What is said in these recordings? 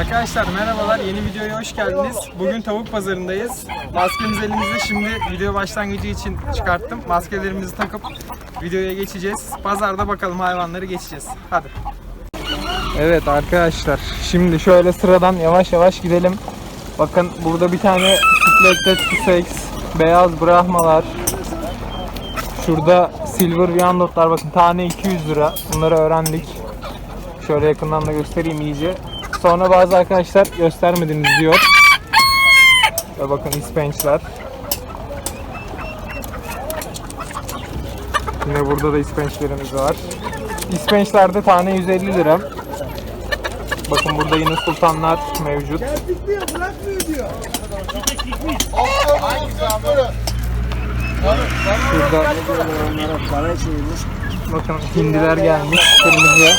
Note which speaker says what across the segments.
Speaker 1: Arkadaşlar merhabalar, yeni videoya hoş geldiniz. Bugün tavuk pazarındayız. Maskemiz elimizde şimdi video başlangıcı için çıkarttım. Maskelerimizi takıp videoya geçeceğiz. Pazarda bakalım hayvanları geçeceğiz. Hadi. Evet arkadaşlar, şimdi şöyle sıradan yavaş yavaş gidelim. Bakın burada bir tane Splected Sussex, beyaz Brahmalar. Şurada Silver Viandotlar bakın tane 200 lira. Bunları öğrendik. Şöyle yakından da göstereyim iyice. Sonra bazı arkadaşlar göstermediniz diyor. Ve bakın ispençler. Yine burada da ispençlerimiz var. İspençler de tane 150 lira. Bakın burada yine sultanlar mevcut. Şurada bakın hindiler gelmiş kırmızı.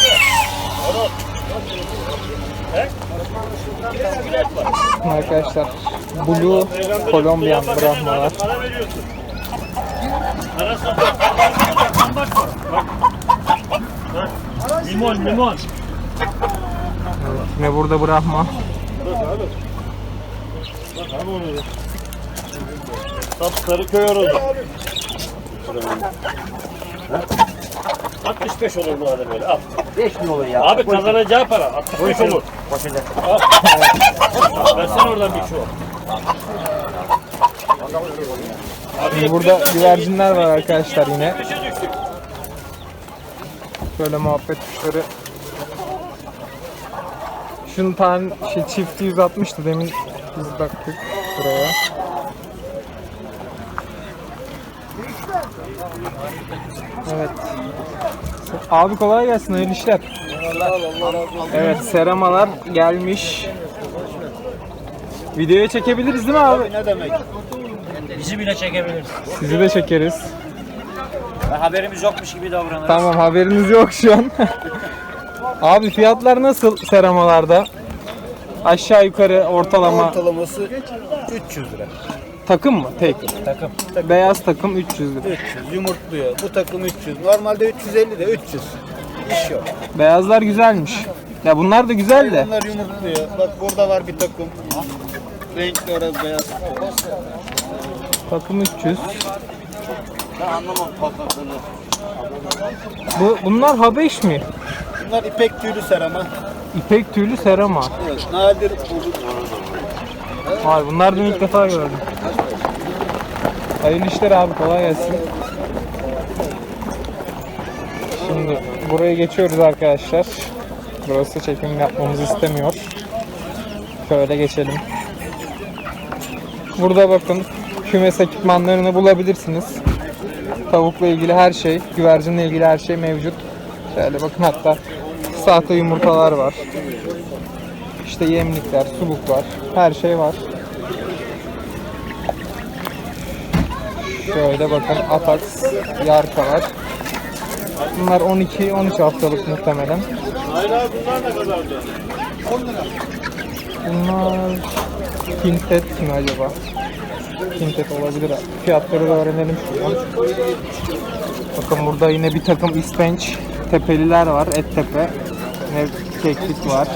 Speaker 1: Arkadaşlar Blue Colombian Brahmalar.
Speaker 2: Limon limon.
Speaker 1: Yine burada Brahma.
Speaker 2: Sapsarı köy horozu. 65 olur bu arada böyle al.
Speaker 3: 5 mi olur ya?
Speaker 2: Abi kazanacağı para 65 olur.
Speaker 3: Poşete.
Speaker 2: Versene oradan bir çuval.
Speaker 1: Şimdi burada güvercinler var arkadaşlar yine. Şöyle muhabbet kuşları. Şunun tane şey çifti 160'tı demin biz baktık buraya. Evet. Abi kolay gelsin hayırlı işler. Evet seramalar gelmiş. Videoya çekebiliriz değil mi abi?
Speaker 2: Ne demek? Bizi bile çekebiliriz.
Speaker 1: Sizi de çekeriz.
Speaker 2: Haberimiz yokmuş gibi davranırız.
Speaker 1: Tamam haberiniz yok şu an. Abi fiyatlar nasıl seramalarda? Aşağı yukarı ortalama
Speaker 3: Ortalaması 300 lira.
Speaker 1: Takım mı? Tek.
Speaker 3: Takım.
Speaker 1: Beyaz takım 300 lira.
Speaker 3: 300 yumurtluyor. Bu takım 300. Normalde 350 de 300. İş yok.
Speaker 1: Beyazlar güzelmiş. Ya bunlar da güzel de.
Speaker 3: Bunlar yumurtluyor. Bak burada var bir takım. Renkli orası beyaz.
Speaker 1: Takım 300.
Speaker 3: Ben anlamam patlatını.
Speaker 1: Bu bunlar Habeş mi?
Speaker 3: Bunlar ipek tüylü serama.
Speaker 1: İpek tüylü serama.
Speaker 3: Evet. Nadir bozuk.
Speaker 1: Vay bunlardan ilk defa gördüm. Hayırlı işler abi kolay gelsin. Şimdi buraya geçiyoruz arkadaşlar. Burası çekim yapmamızı istemiyor. Şöyle geçelim. Burada bakın kümes ekipmanlarını bulabilirsiniz. Tavukla ilgili her şey, güvercinle ilgili her şey mevcut. Şöyle bakın hatta sahte yumurtalar var. İşte yemlikler, suluklar, her şey var. Şöyle bakın Atax, Yarka var. Bunlar 12-13 haftalık muhtemelen.
Speaker 2: Hayır abi bunlar ne kadardı?
Speaker 1: Bunlar Kintet mi acaba? Kintet olabilir. Fiyatları da öğrenelim şuradan. Bakın burada yine bir takım ispenç tepeliler var. Et tepe. Yine keklik var.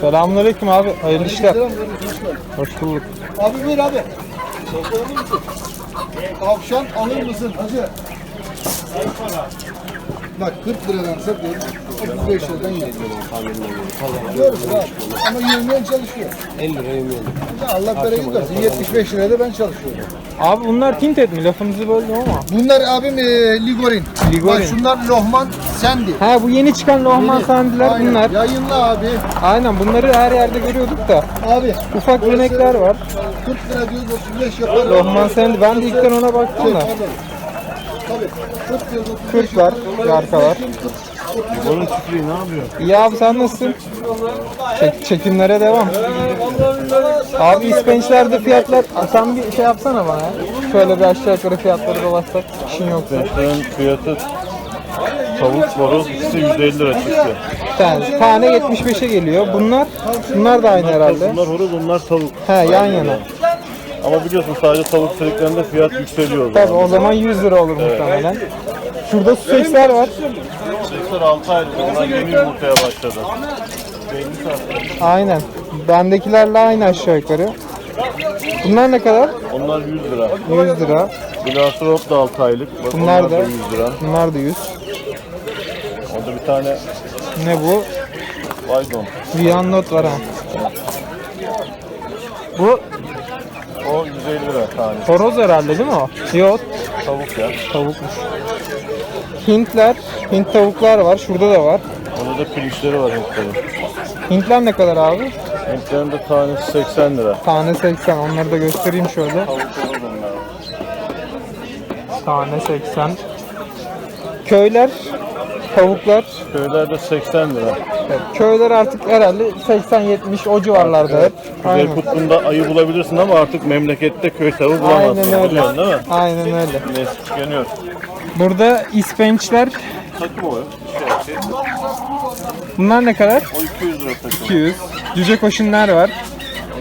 Speaker 1: Selamünaleyküm abi. Hayırlı işler. Hoş bulduk.
Speaker 4: Abi buyur abi. Tavşan alır mısın hacı? Bak 40 liradan satıyorum. 35 liradan yiyorum. Diyoruz abi. Ama yemeyen çalışıyor.
Speaker 3: 50 lira.
Speaker 4: Ya Allah bereket versin. 75 lirada ben çalışıyorum.
Speaker 1: Abi bunlar Tinted mi? Lafınızı böldüm ama.
Speaker 4: Bunlar abim e, Ligorin.
Speaker 1: Ligorin.
Speaker 4: Bak şunlar Lohman Sendi.
Speaker 1: Ha bu yeni çıkan Lohman
Speaker 4: Yeni.
Speaker 1: sandiler
Speaker 4: Aynen.
Speaker 1: bunlar.
Speaker 4: Yayınla abi.
Speaker 1: Aynen bunları her yerde görüyorduk da.
Speaker 4: Abi.
Speaker 1: Ufak örnekler var.
Speaker 4: 40 lira diyoruz 35 yapar.
Speaker 1: Lohman Sandy. Ben de ilkten ona baktım da.
Speaker 4: Tabii. 40 diyoruz 35
Speaker 1: Kürt var, yarka var.
Speaker 2: Onun çiftliği ne yapıyor?
Speaker 1: İyi abi sen nasılsın? Çek- çekimlere devam. Abi ispençlerde fiyatlar sen bir şey yapsana bana ya. Şöyle bir aşağı yukarı fiyatları dolaşsak işin yoksa.
Speaker 2: Ön fiyatı tavuk horoz ikisi 150 lira çıktı.
Speaker 1: Tane, tane 75'e geliyor. Bunlar bunlar da aynı herhalde.
Speaker 2: Bunlar horoz onlar tavuk.
Speaker 1: He yan yana.
Speaker 2: Ama biliyorsun sadece tavuk sirklerinde fiyat yükseliyor. o
Speaker 1: Tabii
Speaker 2: zaman.
Speaker 1: o zaman 100 lira olur muhtemelen. Şurada Sussex'ler var.
Speaker 2: Sesler 6 aylık. Onlar yeni yumurtaya başladı. Saat.
Speaker 1: Aynen. Bendekilerle aynı aşağı yukarı. Bunlar ne kadar?
Speaker 2: Onlar 100 lira.
Speaker 1: 100 lira.
Speaker 2: Glastrop da 6 aylık. Bak
Speaker 1: Bunlar
Speaker 2: onlar da
Speaker 1: da
Speaker 2: 100 lira.
Speaker 1: Bunlar da 100.
Speaker 2: Orada bir tane
Speaker 1: Ne bu?
Speaker 2: Vaydon.
Speaker 1: Viyanot var ha. Bu
Speaker 2: O 150 lira tane.
Speaker 1: horoz herhalde değil mi o? Yok.
Speaker 2: Tavuk ya.
Speaker 1: Tavukmuş. Hintler, Hint tavuklar var. Şurada da var.
Speaker 2: Orada da pirinçleri var Hintlerin.
Speaker 1: Hintler ne kadar abi?
Speaker 2: Hintlerin de tanesi 80 lira.
Speaker 1: Tane 80. Onları da göstereyim şöyle. Tane 80. Köyler, tavuklar.
Speaker 2: Köylerde 80 lira.
Speaker 1: Evet, köyler artık herhalde 80-70 o civarlarda hep. Aynen.
Speaker 2: kutbunda ayı bulabilirsin ama artık memlekette köy tavuğu bulamazsın.
Speaker 1: Aynen öyle.
Speaker 2: Biliyorsun değil mi?
Speaker 1: Aynen öyle.
Speaker 2: Nesli tükeniyor.
Speaker 1: Burada ispençler.
Speaker 2: Takım o.
Speaker 1: Bunlar ne kadar?
Speaker 2: o 200 lira takım.
Speaker 1: 200. Cüce koşunlar var.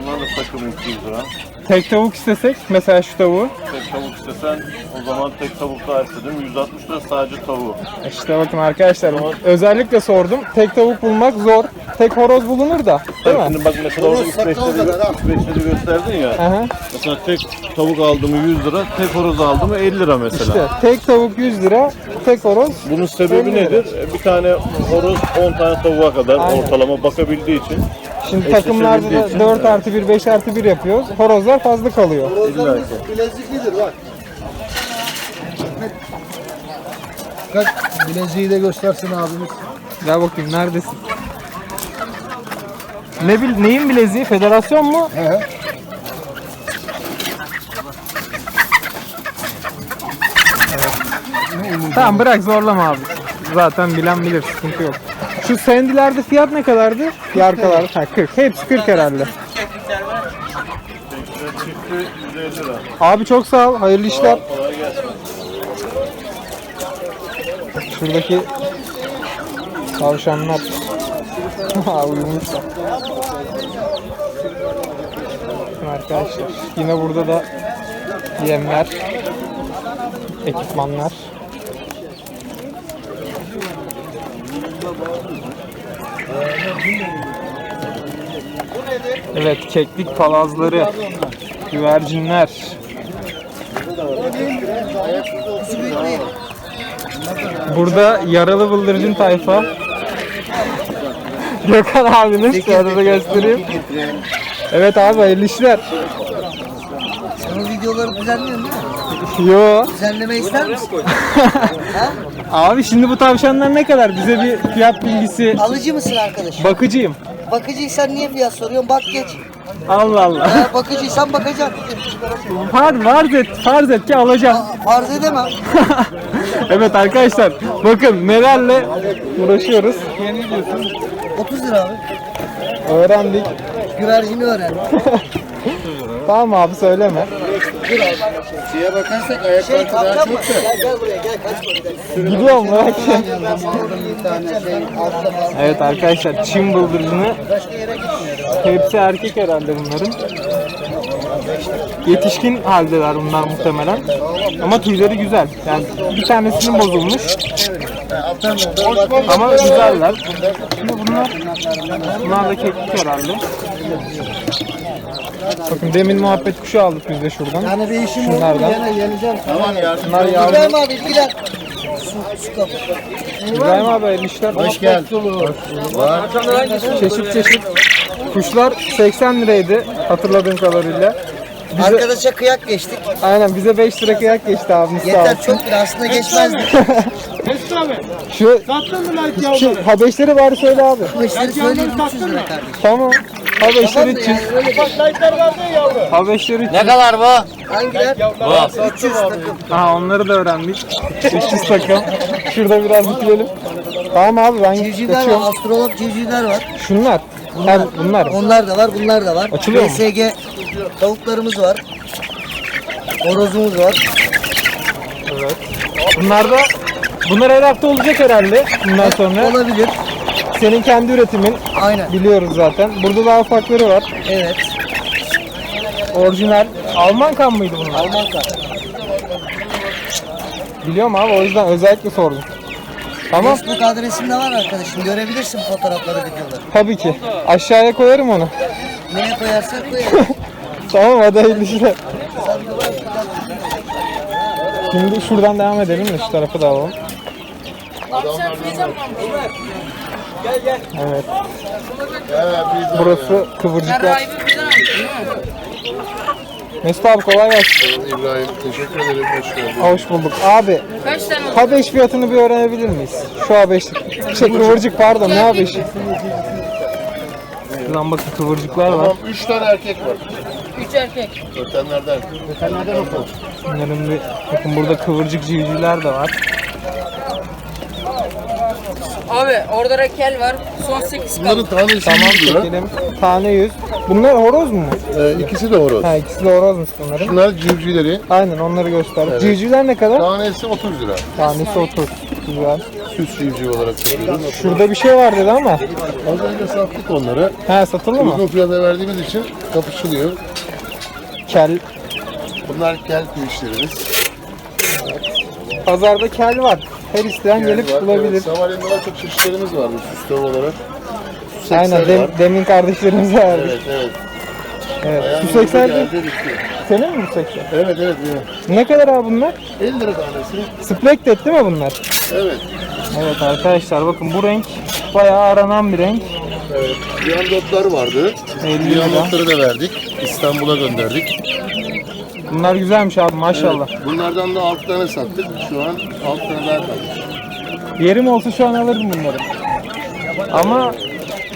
Speaker 2: Onlar da takım 200 lira.
Speaker 1: Tek tavuk istesek mesela şu tavuğu.
Speaker 2: Tek tavuk istesen o zaman tek tavuk daha istedim. 160 lira sadece tavuğu.
Speaker 1: İşte bakın arkadaşlar özellikle sordum. Tek tavuk bulmak zor. Tek horoz bulunur da. Değil mi?
Speaker 2: Şimdi bak mesela orada İsveçleri, İsveçleri gösterdin ya.
Speaker 1: Aha.
Speaker 2: Mesela tek tavuk aldı mı 100 lira, tek horoz aldı mı 50 lira mesela.
Speaker 1: İşte tek tavuk 100 lira, tek horoz.
Speaker 2: Bunun sebebi
Speaker 1: 50 lira.
Speaker 2: nedir? E, Bir tane horoz 10 tane tavuğa kadar
Speaker 1: Aynen.
Speaker 2: ortalama bakabildiği için
Speaker 1: Şimdi takımlarda da
Speaker 2: için,
Speaker 1: 4
Speaker 2: evet.
Speaker 1: artı 1, 5 artı 1 yapıyoruz. Horozlar fazla kalıyor.
Speaker 4: Rozlarımız bileziklidir bak. Kaç bileziği de göstersin abimiz.
Speaker 1: Gel bakayım neredesin? Ne bil neyin bileziği? Federasyon mu?
Speaker 4: He he.
Speaker 1: Tamam bırak zorlama abi. Zaten bilen bilir sıkıntı yok. Şu sendilerde fiyat ne kadardı? Yarkalar. Ha 40. Hepsi 40 herhalde.
Speaker 2: çifti 150 lira.
Speaker 1: Abi çok sağ ol. Hayırlı işler.
Speaker 2: Kolay gelsin.
Speaker 1: Şuradaki tavşanlar. Ha uyumuşlar. Arkadaşlar yine burada da yemler, ekipmanlar. Evet keklik palazları, güvercinler. Burada yaralı bıldırcın tayfa. Gökhan abiniz şöyle de göstereyim. Evet abi hayırlı işler.
Speaker 5: O videoları düzenliyorsun değil mi?
Speaker 1: Yo.
Speaker 5: Düzenleme ister misin?
Speaker 1: Abi şimdi bu tavşanlar ne kadar? Bize bir fiyat bilgisi.
Speaker 5: Alıcı mısın arkadaş?
Speaker 1: Bakıcıyım.
Speaker 5: Bakıcıysan niye fiyat soruyorsun? Bak geç.
Speaker 1: Allah Allah.
Speaker 5: Ha, bakıcıysan bakacaksın.
Speaker 1: Farz, farz et, farz et ki alacağım.
Speaker 5: Farz edemem.
Speaker 1: evet arkadaşlar bakın nelerle uğraşıyoruz.
Speaker 5: 30 lira abi.
Speaker 1: Öğrendik.
Speaker 5: Güvercini öğren.
Speaker 1: Tamam abi söyleme.
Speaker 3: Şeye bakarsak
Speaker 5: Şey
Speaker 3: ayakları daha çok da.
Speaker 5: Gel buraya gel kaçma.
Speaker 1: Gidiyorum
Speaker 3: bir şey altta falan.
Speaker 1: Evet arkadaşlar Çin bıldırcını hepsi erkek herhalde bunların. Yetişkin haldeler bunlar muhtemelen. Ama tüyleri güzel. Yani bir tanesinin bozulmuş
Speaker 3: bak.
Speaker 1: ama güzeller. Şimdi bunlar bunlar da keklik herhalde. Bakın demin muhabbet kuşu aldık biz de şuradan.
Speaker 5: Yani bir işim oldu
Speaker 1: Şunlardan.
Speaker 5: gene geleceğim.
Speaker 3: Tamam yardım.
Speaker 1: Bunlar yavru.
Speaker 5: İbrahim abi bilgiler. Su, su kapı.
Speaker 1: İbrahim abi hayırlı işler.
Speaker 3: Hoş geldin. Var.
Speaker 1: Çeşit çeşit kuşlar 80 liraydı hatırladığım kadarıyla. Bize,
Speaker 5: Arkadaşa kıyak geçtik.
Speaker 1: aynen bize 5 lira kıyak geçti abimiz sağ
Speaker 5: Yeter
Speaker 1: olsun.
Speaker 5: çok lira aslında geçmezdi.
Speaker 1: Şu, şu Habeşleri bari söyle abi.
Speaker 5: Bu işleri söyleyeyim 300 lira kardeşim.
Speaker 1: Tamam. Habeşler 300.
Speaker 5: Yani öyle bir-
Speaker 1: Habeşler 300.
Speaker 3: kadar bu?
Speaker 5: Hangiler? 300 takım.
Speaker 1: Aha onları da öğrendik. 300 takım. Şurada biraz dikleyelim. Tamam abi ben
Speaker 5: Civcivler var,
Speaker 1: kaçıyorum.
Speaker 5: astrolog civcivler var.
Speaker 1: Şunlar. Bunlar. bunlar.
Speaker 5: Onlar da var, bunlar da var.
Speaker 1: Açılıyor mu?
Speaker 5: BSG tavuklarımız var. Horozumuz var.
Speaker 1: Evet. Bunlar da Bunlar her hafta olacak herhalde bundan sonra.
Speaker 5: Olabilir.
Speaker 1: Senin kendi üretimin
Speaker 5: Aynen.
Speaker 1: biliyoruz zaten. Burada daha ufakları var.
Speaker 5: Evet.
Speaker 1: Orijinal. Alman kan mıydı bunlar?
Speaker 5: Alman kar.
Speaker 1: Biliyorum abi o yüzden özellikle sordum. Tamam
Speaker 5: Facebook adresim de var arkadaşım. Görebilirsin fotoğrafları, videoları.
Speaker 1: tabii ki. Aşağıya koyarım onu.
Speaker 5: Neye koyarsak koyarız.
Speaker 1: Tamam hadi hayırlı işler. Şimdi şuradan devam edelim de şu tarafı da alalım. Evet. Burası kıvırcıklar. Mesut abi kolay gelsin.
Speaker 4: İbrahim teşekkür ederim. Hoş geldin.
Speaker 1: Hoş bulduk. Abi
Speaker 6: Kaç tane oldu?
Speaker 1: Habeş fiyatını bir öğrenebilir miyiz? Şu habeşlik. Şey kıvırcık pardon ne habeşi? Şuradan bakın kıvırcıklar var.
Speaker 4: Tamam 3 tane erkek var.
Speaker 6: Üç erkek.
Speaker 4: Ötenlerden. Ötenlerden oku.
Speaker 1: Bunların bir bakın burada kıvırcık civcivler de var.
Speaker 6: Abi orada rakel var. Son 8
Speaker 4: Bunların
Speaker 6: kaldı.
Speaker 4: tanesi
Speaker 1: Tamam
Speaker 4: 100 lira.
Speaker 1: çekelim. Tane 100. Bunlar horoz mu?
Speaker 4: Ee, ikisi de horoz.
Speaker 1: Ha ikisi de horozmuş bunların.
Speaker 4: Bunlar civcivleri.
Speaker 1: Aynen onları göster. Civcivler ne kadar?
Speaker 4: Tanesi 30 lira.
Speaker 1: Tanesi 30. Güzel.
Speaker 4: Süs civciv olarak satıyoruz.
Speaker 1: Şurada bir şey var dedi ama.
Speaker 4: Az önce sattık onları.
Speaker 1: He satıldı mı?
Speaker 4: Uygun fiyata verdiğimiz için kapışılıyor.
Speaker 1: Kel.
Speaker 4: Bunlar kel kuyuşlarımız.
Speaker 1: Pazarda kel var. Her isteyen gelip
Speaker 4: var,
Speaker 1: bulabilir.
Speaker 4: Evet, Savarya'nda daha çok çeşitlerimiz var bu süs tavuk olarak. Süs
Speaker 1: Aynen dem-
Speaker 4: var.
Speaker 1: demin kardeşlerimize verdik.
Speaker 4: Evet evet.
Speaker 1: Evet.
Speaker 4: Ayağımız
Speaker 1: Su 80
Speaker 4: geldi, bitti.
Speaker 1: senin mi bu 80?
Speaker 4: Evet evet. evet.
Speaker 1: Ne kadar abi bunlar?
Speaker 4: 50 lira tanesi.
Speaker 1: Splendid değil mi bunlar?
Speaker 4: Evet.
Speaker 1: Evet arkadaşlar bakın bu renk bayağı aranan bir renk.
Speaker 4: Evet. Viyandotlar vardı.
Speaker 1: 50 lira.
Speaker 4: Viyandotları da verdik. İstanbul'a gönderdik.
Speaker 1: Bunlar güzelmiş abi maşallah.
Speaker 4: Bunlardan da 6 tane sattık. Şu an 6 tane daha kalmış.
Speaker 1: Yerim olsa şu an alırdım bunları. Ama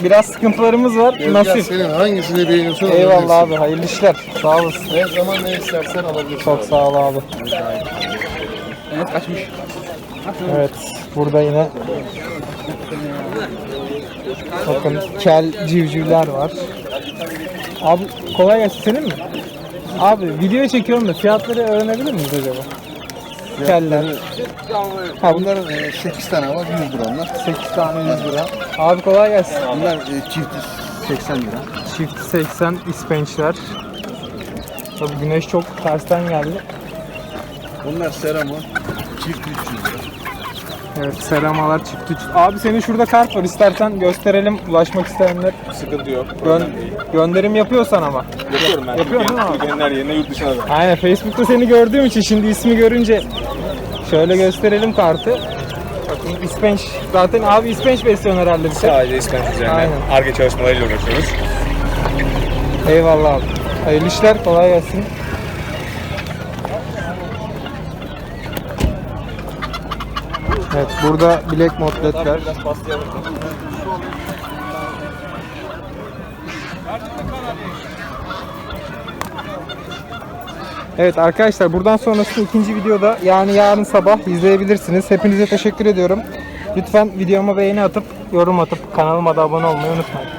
Speaker 1: biraz sıkıntılarımız var.
Speaker 4: Tezgah
Speaker 1: Nasip.
Speaker 4: senin hangisini beğeniyorsan
Speaker 1: Eyvallah
Speaker 4: alabilirsin.
Speaker 1: abi hayırlı işler. Sağ olasın.
Speaker 4: Ne zaman ne istersen alabilirsin.
Speaker 1: Çok sağ ol abi.
Speaker 5: Evet kaçmış.
Speaker 1: Evet burada yine bakın kel civcivler var. Abi kolay gelsin senin mi? Abi video çekiyorum da fiyatları öğrenebilir miyiz acaba? Keller. Ha bunlar
Speaker 4: Bunların 8 tane var 100 lira onlar.
Speaker 1: 8 tane 100 lira. Abi kolay gelsin.
Speaker 4: Bunlar çifti 80 lira.
Speaker 1: Çift 80 ispençler. Tabii güneş çok tersten geldi.
Speaker 4: Bunlar seramo. Çift 300 lira.
Speaker 1: Evet seramalar çift üç. Abi senin şurada kart var istersen gösterelim ulaşmak isteyenler.
Speaker 2: Sıkıntı yok.
Speaker 1: Gön- gönderim yapıyorsan ama.
Speaker 2: Yapıyorum ben.
Speaker 1: Yapıyorsun değil mi?
Speaker 2: Türkiye'nin her yerine yurt dışına da.
Speaker 1: Aynen Facebook'ta seni gördüğüm için şimdi ismi görünce şöyle gösterelim kartı. Bakın ispenç zaten abi ispenç besliyorsun herhalde bir tek.
Speaker 2: Sadece ispenç üzerine
Speaker 1: Aynen.
Speaker 2: ARGE çalışmalarıyla uğraşıyoruz.
Speaker 1: Eyvallah abi. Hayırlı işler kolay gelsin. Evet burada bilek motletler. Evet arkadaşlar buradan sonrası ikinci videoda yani yarın sabah izleyebilirsiniz. Hepinize teşekkür ediyorum. Lütfen videoma beğeni atıp yorum atıp kanalıma da abone olmayı unutmayın.